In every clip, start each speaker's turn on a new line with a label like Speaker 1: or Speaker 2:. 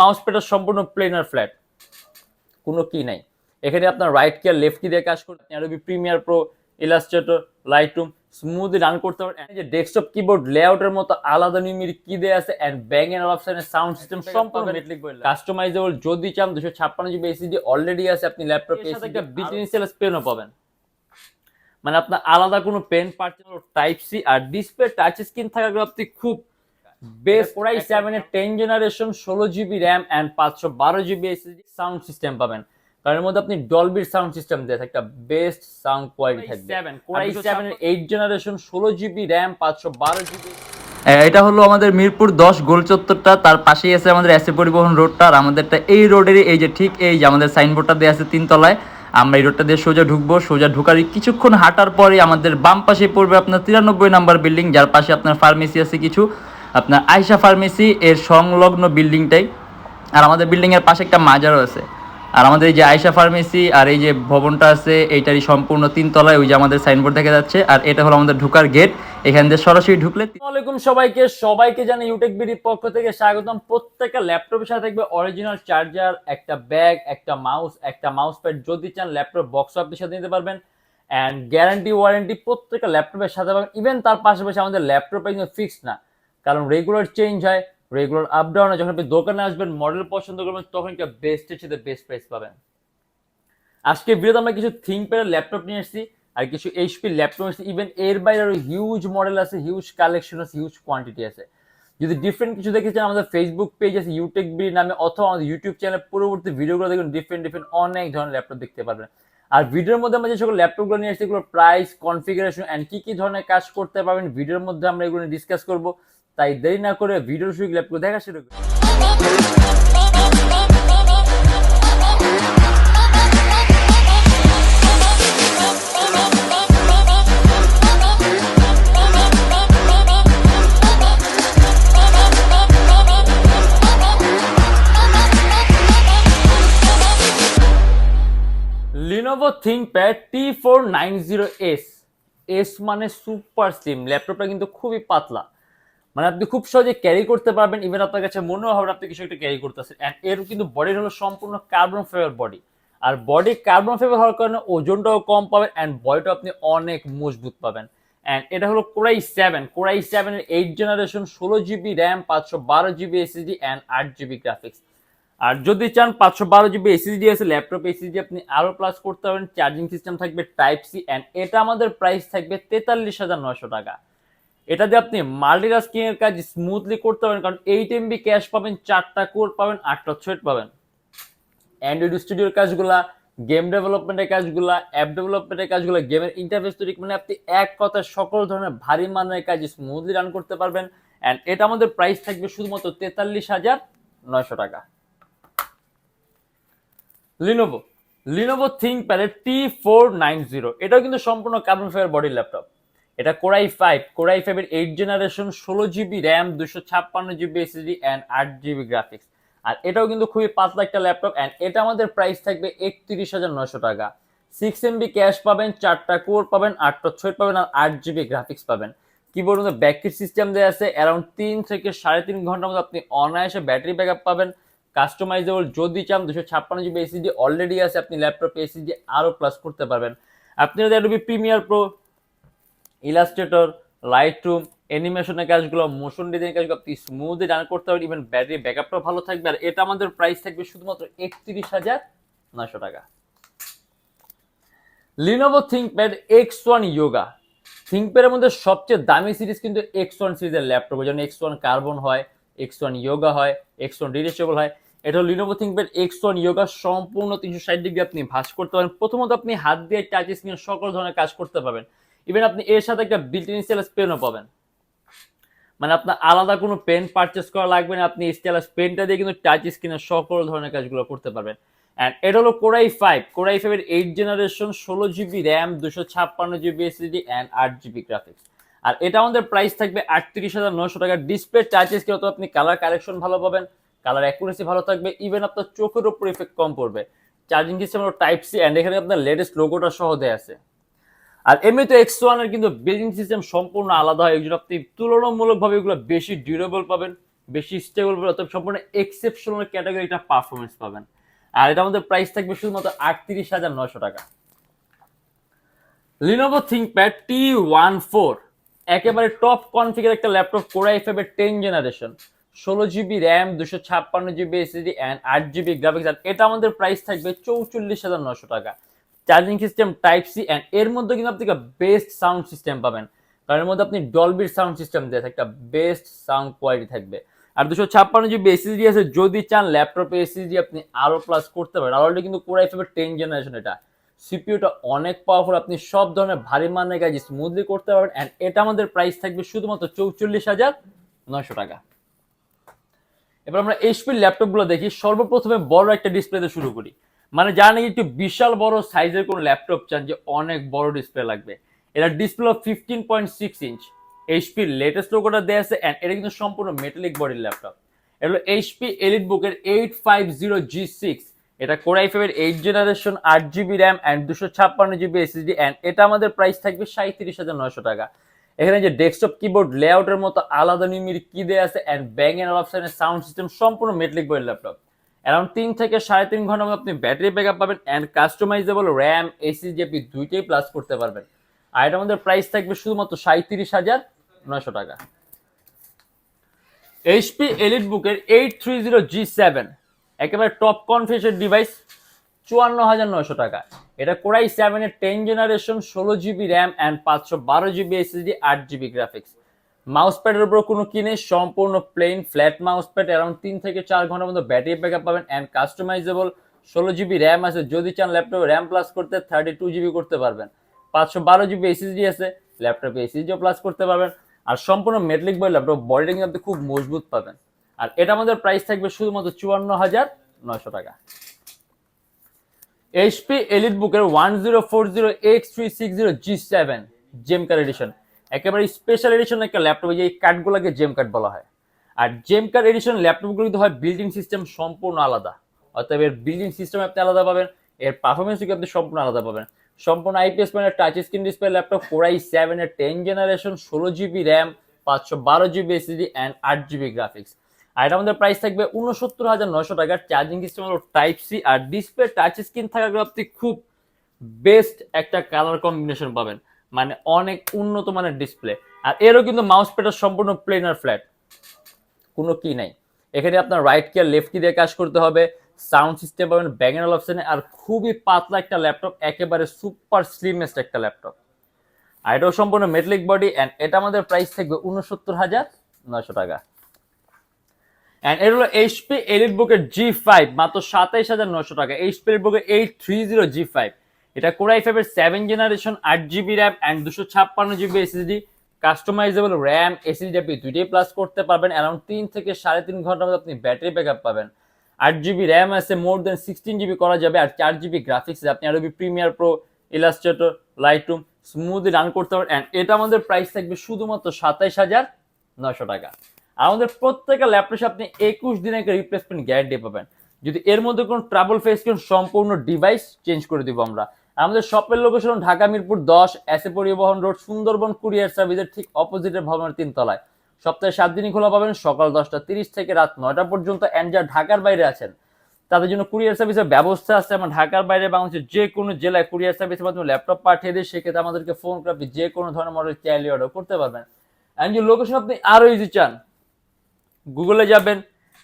Speaker 1: Mouse প্যাডটা সম্পূর্ণ planer flat কোনো কি নাই। এখানে আপনার রাইট কি আর লেফট কি দিয়ে কাজ করতে Adobe Premiere Pro Illustrator Lightroom smoothly run করতে পারেন যে ডেস্কটপ কিবোর্ড লেআউটের মতো আলাদা নিউমেরিক কি দেয়া আছে। এন্ড ব্যাং এন্ড অপশনের সাউন্ড সিস্টেম সম্পূর্ণ কাস্টমাইজেবল যদি চান দুশো ছাপ্পান্ন জিবি এসিডি অলরেডি আছে আপনি ল্যাপটপ একটা বিল্ট ইন পেনও পাবেন। মানে আপনার আলাদা কোনো পেন পার্চেস টাইপ সি আর ডিসপ্লে টাচ স্ক্রিন থাকা আপনি খুব বেস্ট কোরাই সেভেন এর টেন জেনারেশন ষোলো জিবি র্যাম অ্যান্ড পাঁচশো বারো জিবি এসএসডি সাউন্ড সিস্টেম পাবেন। কারণ এর মধ্যে আপনি ডলবির সাউন্ড সিস্টেম দিয়ে একটা বেস্ট সাউন্ড কোয়ালিটি থাকবে। কোরাই সেভেন এর এইট জেনারেশন ষোলো জিবি র্যাম পাঁচশো বারো জিবি
Speaker 2: এটা হলো আমাদের মিরপুর দশ গোল চত্বরটা তার পাশেই আছে আমাদের এসে পরিবহন রোডটা আর আমাদেরটা এই রোডেরই এই যে ঠিক এই যে আমাদের সাইনবোর্ডটা দেওয়া আছে তিনতলায়। আমরা এই রোডটা দিয়ে সোজা ঢুকবো সোজা ঢুকারই কিছুক্ষণ হাঁটার পরে আমাদের বাম পাশে পড়বে আপনার তিরানব্বই নাম্বার বিল্ডিং যার পাশে আপনার ফার্মেসি আছে কিছু। আপনার আয়সা ফার্মেসি এর সংলগ্ন বিল্ডিংটাই। আর আমাদের বিল্ডিং এর পাশে একটা মাজারও আছে। আর আমাদের এই যে আয়সা ফার্মেসি আর এই যে ভবনটা আছে, এইটারই সম্পূর্ণ তিনতলায় ওই যে আমাদের সাইনবোর্ড দেখা যাচ্ছে। আর এটা হলো আমাদের ঢুকার গেট। এখান দিয়ে সরাসরি ঢুকলে
Speaker 1: আসসালামাইকুম সবাইকে। সবাইকে জানি ইউটেক বিডির পক্ষ থেকে স্বাগতম। প্রত্যেকটা ল্যাপটপের সাথে থাকবে অরিজিনাল চার্জার একটা ব্যাগ একটা মাউস একটা মাউস প্যাড যদি চান ল্যাপটপ বক্স আপনি সাথে নিতে পারবেন। অ্যান্ড গ্যারান্টি ওয়ারেন্টি প্রত্যেকটা ল্যাপটপের সাথে পাবেন। ইভেন তার পাশাপাশি আমাদের ল্যাপটপে কিন্তু ফিক্সড না। কারণ রেগুলার চেঞ্জ হয় রেগুলার আপ ডাউন হয়। যখন আপনি দোকানে আসবেন মডেল পছন্দ করবেন, তখন একটা বেস্টের সাথে বেস্ট প্রাইস পাবেন। আজকে ভিডিওতে আমরা কিছু থিং থিঙ্কপ্যাডের ল্যাপটপ নিয়ে এসেছি আর কিছু এইচপি ল্যাপটপ এসেছি। ইভেন এর বাইরে আরও হিউজ মডেল আছে হিউজ কালেকশন আছে হিউজ কোয়ান্টিটি আছে। যদি ডিফারেন্ট কিছু দেখতে চান, আমাদের ফেসবুক পেজ আছে ইউটেক বি নামে, অথবা আমাদের ইউটিউব চ্যানেল পরবর্তী ভিডিওগুলো দেখুন ডিফারেন্ট ডিফারেন্ট অনেক ধরনের ল্যাপটপ দেখতে পারবেন। আর ভিডিওর মধ্যে আমরা যে সকল ল্যাপটপগুলো নিয়ে এসেছি এগুলো প্রাইস কনফিগারেশন অ্যান্ড কী কী ধরনের কাজ করতে পারবেন ভিডিওর মধ্যে আমরা এগুলো ডিসকাস করব। তাই দেরি না করে ভিডিও শুরু ল্যাপটপ দেখা শুরু করি। Lenovo ThinkPad T four nine zero S S মানে সুপার স্লিম ল্যাপটপটা কিন্তু খুবই পাতলা। মানে আপনি খুব সহজে ক্যারি করতে পারবেন ইভেন আপনার কাছে মনে হবে আপনি কিছু একটা ক্যারি করতেছেন। অ্যান্ড এর কিন্তু বডির হলো সম্পূর্ণ কার্বন ফাইবার বডি আর বডি কার্বন ফাইবার হওয়ার কারণে ওজনটাও কম পাবেন অ্যান্ড বডিটা আপনি অনেক মজবুত পাবেন। অ্যান্ড এটা হলো Core i seven Core i সেভেনের এইট জেনারেশন ষোলো জিবি র্যাম পাঁচশো বারো জিবি এসএসডি অ্যান্ড আট জিবি গ্রাফিক্স আর যদি চান পাঁচশো বারো জিবি এসএসডি আছে ল্যাপটপ এসএসডি আপনি আরও প্লাস করতে পারবেন। চার্জিং সিস্টেম থাকবে টাইপ সি অ্যান্ড এটা আমাদের প্রাইস থাকবে তেতাল্লিশ হাজার নয়শো টাকা। এটা দিয়ে আপনি মাল্টিটাস্কিং এর কাজ স্মুথলি করতে পারেন কারণ এইট এমবি ক্যাশ পাবেন, চারটা কোর পাবেন, আটটা থ্রেড পাবেন। অ্যান্ড্রয়েড স্টুডিওর কাজগুলা গেম ডেভেলপমেন্টের কাজগুলা অ্যাপ ডেভেলপমেন্টের কাজগুলো গেমের ইন্টারফেস তৈরি মানে আপনি এক কথায় সকল ধরনের ভারী মানের কাজ স্মুথলি রান করতে পারবেন। অ্যান্ড এটা আমাদের প্রাইস থাকবে শুধুমাত্র তেতাল্লিশ হাজার নয়শো টাকা। লিনোভো লিনোভো থিঙ্কপ্যাডের টি ফোর নাইন জিরো এটাও কিন্তু সম্পূর্ণ কার্বন ফাইবার বডির ল্যাপটপ এটা core i five, core i ফাইভের এইট জেনারেশন ষোলো জিবি র্যাম দুশো ছাপ্পান্ন জিবি এসএসডি অ্যান্ড আট জিবি গ্রাফিক্স আর এটাও কিন্তু খুবই পাতলা একটা ল্যাপটপ অ্যান্ড এটা আমাদের প্রাইস থাকবে একত্রিশ হাজার নয়শো টাকা। সিক্স এমবি ক্যাশ পাবেন, চারটা কোর পাবেন, আটটা ছয় পাবেন আর আট জিবি গ্রাফিক্স পাবেন। কিবোর্ড মধ্যে ব্যাককিট সিস্টেম দেওয়া আছে অ্যারাউন্ড তিন থেকে সাড়ে তিন ঘণ্টার মধ্যে আপনি অনায়াসে ব্যাটারি ব্যাকআপ পাবেন। কাস্টমাইজেবল যদি চান দুশো ছাপ্পান্ন জিবি এসিডি অলরেডি আছে, আপনি ল্যাপটপ এসিডি আরও প্লাস করতে পারবেন। আপনি যদি Adobe Premiere Pro Illustrator Lightroom অ্যানিমেশনের কাজগুলো মোশন ডিজাইন কাজগুলো আপনি স্মুথলি রান করতে পারবেন ইভেন ব্যাটারি ব্যাকআপটাও ভালো থাকবে। আর এটা আমাদের প্রাইস থাকবে শুধুমাত্র একত্রিশ হাজার নয়শো টাকা। Lenovo ThinkPad X one Yoga থিঙ্কপ্যাডের মধ্যে সবচেয়ে দামি সিরিজ কিন্তু এক্স ওয়ান সিরিজের ল্যাপটপ যেমন এক্স ওয়ান কার্বন হয় এক্স ওয়ান ইয়োগা হয় এক্স ওয়ান ডিটেচেবল হয়। এটা হলো Lenovo ThinkPad X one Yoga সম্পূর্ণ তিনশো ষাট ডিগ্রি আপনি ভাঁজ করতে পারেন। প্রথমত আপনি হাত দিয়ে টাচ স্ক্রিন সকল ধরনের কাজ করতে পারবেন। ইভেন আপনি এর সাথে একটা বিল্ট ইন স্টাইলাস পেনও পাবেন। মানে আপনার আলাদা কোনো পেন পারচেস করা লাগবে না, আপনি স্টাইলাস পেনটা দিয়ে কিন্তু টাচ স্ক্রিনের সকল ধরনের কাজগুলো করতে পারবেন। অ্যান্ড এটা হলো core i five core i ফাইভের এইট জেনারেশন ষোলো জিবি র্যাম দুশো ছাপ্পান্ন জিবি এসএসডি অ্যান্ড আট জিবি গ্রাফিক্স আর এটা আমাদের প্রাইস থাকবে আটত্রিশ হাজার নশো টাকা। ডিসপ্লে টাচেস কিন্তু আপনি কালার কালেকশন ভালো পাবেন কালার অ্যাকুরেসি ভালো থাকবে ইভেন আপনার চোখের উপর ইফেক্ট কম পড়বে। Charging system type C and এখানে আপনার লেটেস্ট লোগোটা সহ দেয়া আছে। আর এমনিতে এক্স ওয়ানের কিন্তু বিল্ডিং সিস্টেম সম্পূর্ণ আলাদা হয় আপনি তুলনামূলকভাবে এগুলো বেশি ডিউরেবল পাবেন, বেশি স্টেবল অথবা সম্পূর্ণ এক্সেপশনাল ক্যাটাগরি একটা পারফরমেন্স পাবেন। আর এটা আমাদের প্রাইস থাকবে শুধুমাত্র আটত্রিশ হাজার নশো টাকা। Lenovo ThinkPad T one four একেবারে টপ কনফিগার একটা ল্যাপটপ কোরাই ফাইভ এর টেন জেনারেশন ষোলো জিবি র্যাম দুশো ছাপ্পান্ন জিবি এসএসডি অ্যান্ড আট জিবি গ্রাফিক্স এটা আমাদের প্রাইস থাকবে চৌচল্লিশ হাজার নশো টাকা। Charging system type C and এর মধ্যে কিন্তু আপনি বেস্ট সাউন্ড সিস্টেম পাবেন। কারণ এর মধ্যে আপনি ডলবির সাউন্ড সিস্টেম দিয়ে একটা বেস্ট সাউন্ড কোয়ালিটি থাকবে। আর দুশো ছাপ্পান্ন জিবি এসএসডি আছে, যদি চান ল্যাপটপে এসএসডি আপনি আরও প্লাস করতে পারেন। অলরেডি কিন্তু কোরাই ফাইভের টেন জেনারেশন এটা। সিপিইউটা অনেক পাওয়ারফুল আপনি সব ধরনের ভারী মানের কাজ স্মুথলি করতে পারবেন। অ্যান্ড এটা আমাদের প্রাইস থাকবে শুধুমাত্র চৌচল্লিশ হাজার নয়শো টাকা। এবার আমরা এইচপির ল্যাপটপগুলো দেখি। সর্বপ্রথমে বড় একটা ডিসপ্লেতে শুরু করি। মানে যারা নাকি একটু বিশাল বড় সাইজের কোনো ল্যাপটপ চান যে অনেক বড় ডিসপ্লে লাগবে এটা display fifteen point six inch এইচপির latest লোকোটা দেওয়া আছে অ্যান্ড এটা কিন্তু সম্পূর্ণ মেটালিক বডির ল্যাপটপ এটা হলো এইচপি এলিট বুকের eight five zero G six এটা কোরাই ফাইভের এইট জেনারেশন আট জিবি র্যাম অ্যান্ড দুশো ছাপ্পান্ন জিবি এসএসডি অ্যান্ড এটা আমাদের প্রাইস থাকবে সাঁত্রিশ হাজার নয়শো টাকা। এখানে যে ডেস্কটপ কিবোর্ড লেআউটের মতো আলাদা নিউমির কি দেওয়া আছে অ্যান্ড ব্যাং এন্ড অপশনের সাউন্ড সিস্টেম সম্পূর্ণ মেটলিক বইয়ের ল্যাপটপ অ্যারাউন্ড তিন থেকে সাড়ে তিন মধ্যে আপনি ব্যাটারি ব্যাকআপ পাবেন অ্যান্ড কাস্টমাইজেবল র্যাম এসিজি আপনি দুইটাই প্লাস করতে পারবেন। আর এটা আমাদের প্রাইস থাকবে শুধুমাত্র সাঁত্রিশ হাজার নয়শো টাকা। এইচপি এলিট বুকের eight three zero G seven একেবারে টপ কনফিউশন ডিভাইস চুয়ান্ন হাজার নয়শো টাকা। এটা কোরাই সেভেনের টেন জেনারেশন ষোলো জিবি র্যাম অ্যান্ড পাঁচশো বারো জিবি এসএসডি আট জিবি গ্রাফিক্স মাউস প্যাডের উপর কোনো কিনে সম্পূর্ণ plain flat mouse pad around তিন থেকে চার ঘণ্টার মধ্যে ব্যাটারি ব্যাকআপ পাবেন অ্যান্ড কাস্টমাইজেবল ষোলো জিবি র্যাম আছে। যদি চান ল্যাপটপে র্যাম প্লাস করতে থার্টি টু জিবি করতে পারবেন। পাঁচশো বারো জিবি এসএসডি আছে ল্যাপটপে এসএসডিও প্লাস করতে পারবেন। আর সম্পূর্ণ মেটলিক বই ল্যাপটপ বডিটা কিন্তু খুব মজবুত পাবেন। আর এটা আমাদের প্রাইস থাকবে শুধুমাত্র চুয়ান্ন হাজার নয়শো টাকা। এইচপি এলিট বুকের one zero four zero X three six zero G seven gem card edition একেবারে স্পেশাল এডিশন একটা ল্যাপটপ যে এই কার্ডগুলোকে জেম কার্ড বলা হয়। আর জেম কার্ড এডিশন ল্যাপটপগুলো কিন্তু হয় বিল্ডিং সিস্টেম সম্পূর্ণ আলাদা। অর্থাৎ এর বিল্ডিং সিস্টেম আপনি আলাদা পাবেন, এর পারফরমেন্স আপনি সম্পূর্ণ আলাদা পাবেন। সম্পূর্ণ IPS panel touch screen display laptop core i seven এর টেন জেনারেশন ষোলো জিবি র্যাম পাঁচশো বারো জিবি এসএসডি অ্যান্ড আট জিবি গ্রাফিক্স আর এটা আমাদের প্রাইস থাকবে উনসত্তর হাজার নশো টাকার চার্জিং সিস্টেম হলো টাইপ সি আর ডিসপ্লে টাচ স্ক্রিন থাকার আপনি খুব বেস্ট একটা কালার কম্বিনেশন পাবেন। মানে অনেক উন্নত মানের ডিসপ্লে আর এরও কিন্তু মাউস প্যাডটা সম্পূর্ণ প্লেন আর ফ্ল্যাট কোনো কি নাই। এখানে আপনার রাইট কি আর লেফট কি দিয়ে কাজ করতে হবে। সাউন্ড সিস্টেম পাবেন ব্যাঙ্গেনাল অপশনে আর খুবই পাতলা একটা ল্যাপটপ একেবারে সুপার স্লিমেস্ট একটা ল্যাপটপ আর এটাও সম্পূর্ণ মেটালিক বডি অ্যান্ড এটা আমাদের প্রাইস থাকবে উনসত্তর হাজার নয়শো টাকা। অ্যান্ড এটা হলো এইচপি এলিট বুকের জি ফাইভ মাত্র সাতাইশ হাজার নশো টাকা। এইচপি এলিট বুকের eight three zero G five এটা কোরাই ফাইভের সেভেন জেনারেশন আট জিবি র্যাম অ্যান্ড দুশো ছাপ্পান্ন GB SSD customisable RAM SSD আপনি দুইটাই প্লাস করতে পারবেন। অ্যারাউন্ড তিন থেকে সাড়ে তিন ঘণ্টার মধ্যে আপনি ব্যাটারি ব্যাকআপ পাবেন। আট জিবি র্যাম আছে মোর দেন সিক্সটিন জিবি করা যাবে আর চার জিবি গ্রাফিক্স আপনি আরবি Premiere Pro Illustrator Lightroom smoothly run করতে পারবেন। অ্যান্ড এটা আমাদের প্রাইস থাকবে শুধুমাত্র সাতাইশ হাজার নশো টাকা। আর আমাদের প্রত্যেকটা ল্যাপটপে আপনি একুশ দিনের একটা রিপ্লেসমেন্ট গ্যারান্টি পাবেন। যদি এর মধ্যে কোনো ট্রাভেল ফেস করেন, সম্পূর্ণ ডিভাইস চেঞ্জ করে দিব আমরা। আমাদের শপের লোকেশন ঢাকা মিরপুর দশ এসে পরিবহন রোড, সুন্দরবন কুরিয়ার সার্ভিসের ঠিক অপোজিটের ভবনের তিনতলায়। সপ্তাহে সাত দিনই খোলা পাবেন, সকাল দশটা তিরিশ থেকে রাত নয়টা পর্যন্ত। অ্যান্ড ঢাকার বাইরে আছেন, তাদের জন্য কুরিয়ার সার্ভিসের ব্যবস্থা আছে। আমরা ঢাকার বাইরে বাংলাদেশের যে কোনো জেলায় কুরিয়ার সার্ভিসের মাধ্যমে ল্যাপটপ পাঠিয়ে দিয়ে সেক্ষেত্রে আমাদেরকে ফোন করে আপনি যে কোনো ধরনের মডেল চাইলে অর্ডার করতে পারবেন। অ্যান্ড যে লোকেশন আপনি আরও ইজি চান গুগলে যাবেন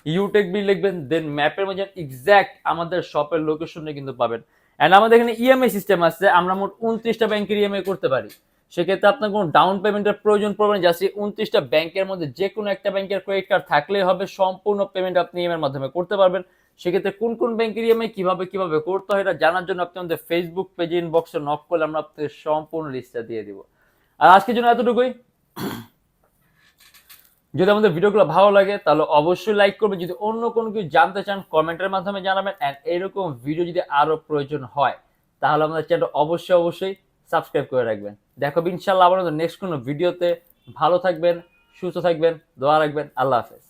Speaker 1: ইউটেক বি লিখবেন দেন ম্যাপের মধ্যে এক্স্যাক্ট আমাদের শপের লোকেশনে কিন্তু পাবেন। অ্যান্ড আমাদের এখানে ইএমআই সিস্টেম আছে, আমরা মোট উনত্রিশটা ব্যাংকের ইএমআই করতে পারি। সেক্ষেত্রে আপনার কোনো ডাউন পেমেন্টের প্রয়োজন পড়বে না জাস্ট উনত্রিশটা ব্যাংকের মধ্যে যে কোনো একটা ব্যাংকের ক্রেডিট কার্ড থাকলেই হবে, সম্পূর্ণ পেমেন্ট আপনি ইএমআই মাধ্যমে করতে পারবেন। সেক্ষেত্রে কোন কোন ব্যাংকের ইএমআই কীভাবে কীভাবে করতে হয় এটা জানার জন্য আপনি আমাদের ফেসবুক পেজে ইনবক্সে নক করলে আমরা আপনাকে সম্পূর্ণ লিস্টটা দিয়ে দিব। আর আজকের জন্য এতটুকুই। যদি আমাদের ভিডিওগুলো ভালো লাগে, তাহলে অবশ্যই লাইক করবেন যদি অন্য কোনো কিছু জানতে চান, কমেন্টের মাধ্যমে জানাবেন। অ্যান্ড এরকম ভিডিও যদি আরও প্রয়োজন হয়, তাহলে আমাদের চ্যানেল অবশ্যই অবশ্যই সাবস্ক্রাইব করে রাখবেন। দেখো ইনশাল্লাহ আবার নেক্সট কোনো ভিডিওতে ভালো থাকবেন, সুস্থ থাকবেন, দোয়া রাখবেন। আল্লাহ হাফেজ।